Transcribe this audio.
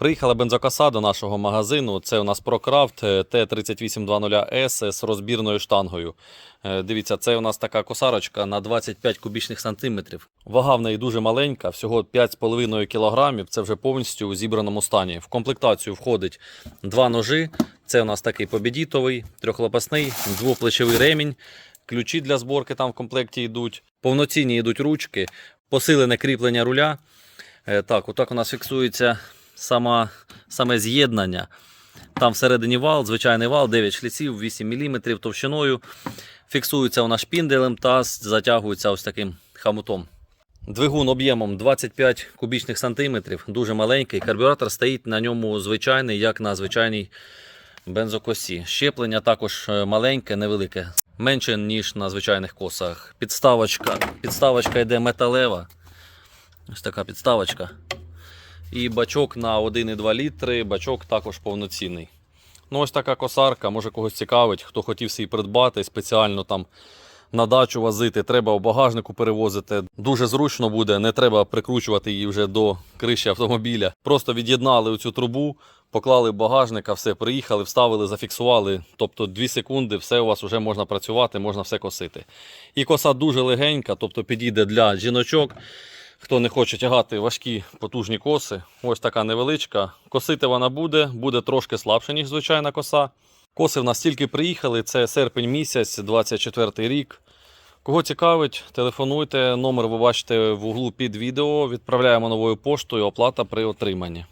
Приїхала бензокоса до нашого магазину. Це у нас ProCraft T3820S з розбірною штангою. Е, Дивіться, це у нас така косарочка на 25 кубічних сантиметрів. Вага в неї дуже маленька, всього 5,5 кг. Це вже повністю у зібраному стані. В комплектацію входить два ножи. Це у нас такий побідітовий, трьохлопасний, двоплечовий ремінь. Ключі для зборки там в комплекті йдуть. Повноцінні йдуть ручки, посилене кріплення руля. Е, Так, отак у нас фіксується сама, саме з'єднання. Там всередині вал, звичайний вал, 9 шліців, 8 мм товщиною. Фіксується вона шпінделем та затягується ось таким хамутом. Двигун об'ємом 25 кубічних сантиметрів, дуже маленький. Карбюратор стоїть на ньому звичайний, як на звичайній бензокосі. Щеплення також е, маленьке, невелике, менше, ніж на звичайних косах. Підставочка, підставочка йде металева. Ось така підставочка. І бачок на 1,2 літри, бачок також повноцінний. Ну, ось така косарка, може когось цікавить, хто хотів свій придбати, спеціально там на дачу возити, треба в багажнику перевозити. Дуже зручно буде, не треба прикручувати її вже до криші автомобіля. Просто від'єднали цю трубу, поклали в багажника, все, приїхали, вставили, зафіксували. Тобто 2 секунди, все у вас вже можна працювати, можна все косити. І коса дуже легенька, тобто підійде для жіночок. Хто не хоче тягати важкі потужні коси, ось така невеличка. Косити вона буде, буде трошки слабше, ніж звичайна коса. Коси в нас тільки приїхали, це серпень місяць, 24 рік. Кого цікавить, телефонуйте. Номер ви бачите в углу під відео. Відправляємо новою поштою, оплата при отриманні.